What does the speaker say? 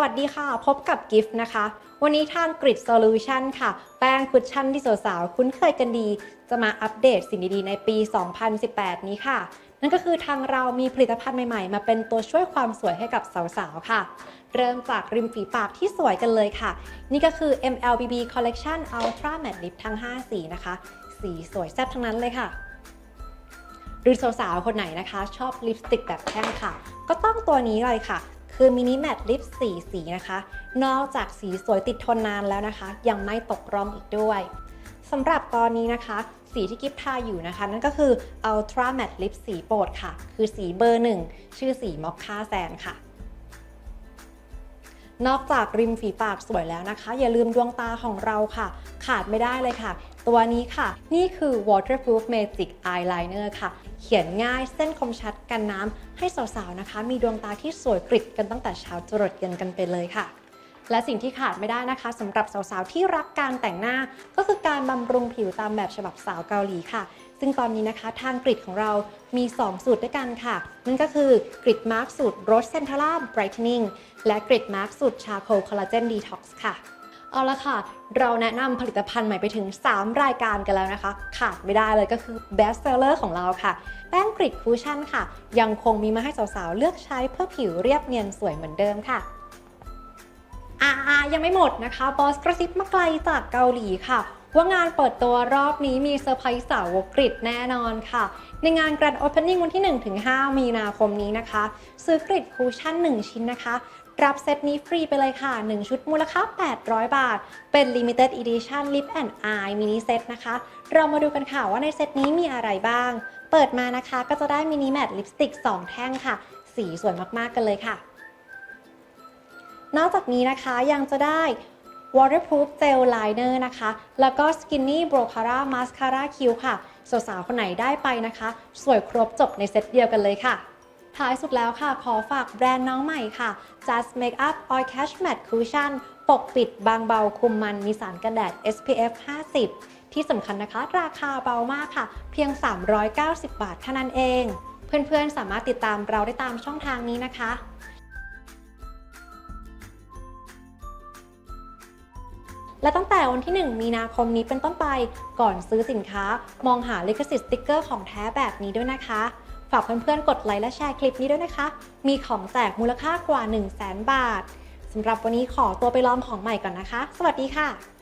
วัสดีค่ะ พบกับกิฟต์นะคะ วันนี้ทางกริดโซลูชันค่ะ แป้งคุชชั่นที่สาวๆ คุ้นเคยกันดี จะมาอัปเดตสิ่งดีๆ ในปี 2018 นี้ค่ะ นั่นก็คือทางเรามีผลิตภัณฑ์ใหม่ๆ มาเป็นตัวช่วยความสวยให้กับสาวๆ ค่ะ เริ่มจากริมฝีปากที่สวยกันเลยค่ะ นี่ก็คือ MLBB Collection Ultra Matte Lip ทั้ง 5 สีนะคะ สีสวยแซ่บทั้งนั้นเลยค่ะหรือสาวๆ คนไหนนะคะ ชอบลิปสติกแบบแท่งค่ะ ก็ต้องตัวนี้เลยค่ะ คือมินิแมตลิปสีสีนะคะ นอกจากสีสวยติดทนนานแล้วนะคะ ยังไม่ตกร่องอีกด้วยสำหรับตอนนี้นะคะ สีที่กิฟทาอยู่นะคะ นั่นก็คือ Ultra Matte Lip สีโปรดค่ะ คือสีเบอร์หนึ่งชื่อสีมอคค่าแซนค่ะ นอกจากริมฝีปากสวยแล้วนะคะ อย่าลืมดวงตาของเราค่ะ ขาดไม่ได้เลยค่ะ ตัวนี้ค่ะ นี่คือ waterproof magic eyeliner ค่ะ เขียนง่ายเส้นคมชัดกันน้ำให้สาวๆนะคะ มีดวงตาที่สวยกริบกันตั้งแต่เช้าจรดเย็นกันไปเลยค่ะ และสิ่งที่ขาดไม่ได้นะคะสำหรับสาวๆที่รักการแต่งหน้า ก็คือการบำรุงผิวตามแบบฉบับสาวเกาหลีค่ะ ซึ่งตอนนี้นะคะทางกริดของเรามี 2 สูตรด้วยกันค่ะ นั่นก็คือกริดมาร์กสูตร Rose Centella Brightening และกริดมาร์กสูตร Charcoal Collagen Detox ค่ะเอาละค่ะ เราแนะนำผลิตภัณฑ์ใหม่ไปถึง 3 รายการกันแล้วนะคะ ขาดไม่ได้เลยก็คือ best seller ของเราค่ะ แป้งกริดคูชั่นค่ะ ยังคงมีมาให้สาวๆ เลือกใช้เพื่อผิวเรียบเนียนสวยเหมือนเดิมค่ะ อ่ายังไม่หมดนะคะบอสกระซิบมาไกลจากเกาหลีค่ะ ว่างานเปิดตัวรอบนี้มีเซอร์ไพรส์สาวกกริดแน่นอนค่ะ ในงาน Grand Opening วันที่ 1-5 มีนาคมนี้นะคะ ซื้อกริดคูชั่น 1 ชิ้นนะคะ รับเซตนี้ฟรีไปเลยค่ะ 1 ชุดมูลค่า 800 บาท เป็น Limited Edition Lip and Eye Mini Set นะคะ เรามาดูกันค่ะว่าในเซตนี้มีอะไรบ้าง เปิดมานะคะก็จะได้มินิแมตลิปสติก 2 แท่งค่ะ สีสวยมากๆกันเลยค่ะ นอกจากนี้นะคะยังจะได้ waterproof gel liner นะคะ แล้วก็ skinny brocara mascara q ค่ะ สาวๆคนไหนได้ไปนะคะ สวยครบจบในเซตเดียวกันเลยค่ะ ท้ายสุดแล้วค่ะ ขอฝากแบรนด์น้องใหม่ค่ะ Just Makeup Oil Cash Matte Cushion ปกปิดบางเบาคุมมันมีสารกันแดด SPF 50 ที่สำคัญนะคะ ราคาเบามากค่ะ เพียง 390 บาทเท่านั้นเอง เพื่อนๆสามารถติดตามเราได้ตามช่องทางนี้นะคะ และตั้งแต่วันที่ 1 มีนาคมนี้เป็นต้นไปก่อนซื้อสินค้า มองหาลิขสิทธิ์สติกเกอร์ของแท้แบบนี้ด้วยนะคะ ฝากเพื่อนๆ กดไลค์และแชร์คลิปนี้ด้วยนะคะ มีของแจกมูลค่ากว่า 1 0 0 0 0แบาทสำหรับวันนี้ขอตัวไปลองของใหม่ก่อนนะคะ สวัสดีค่ะ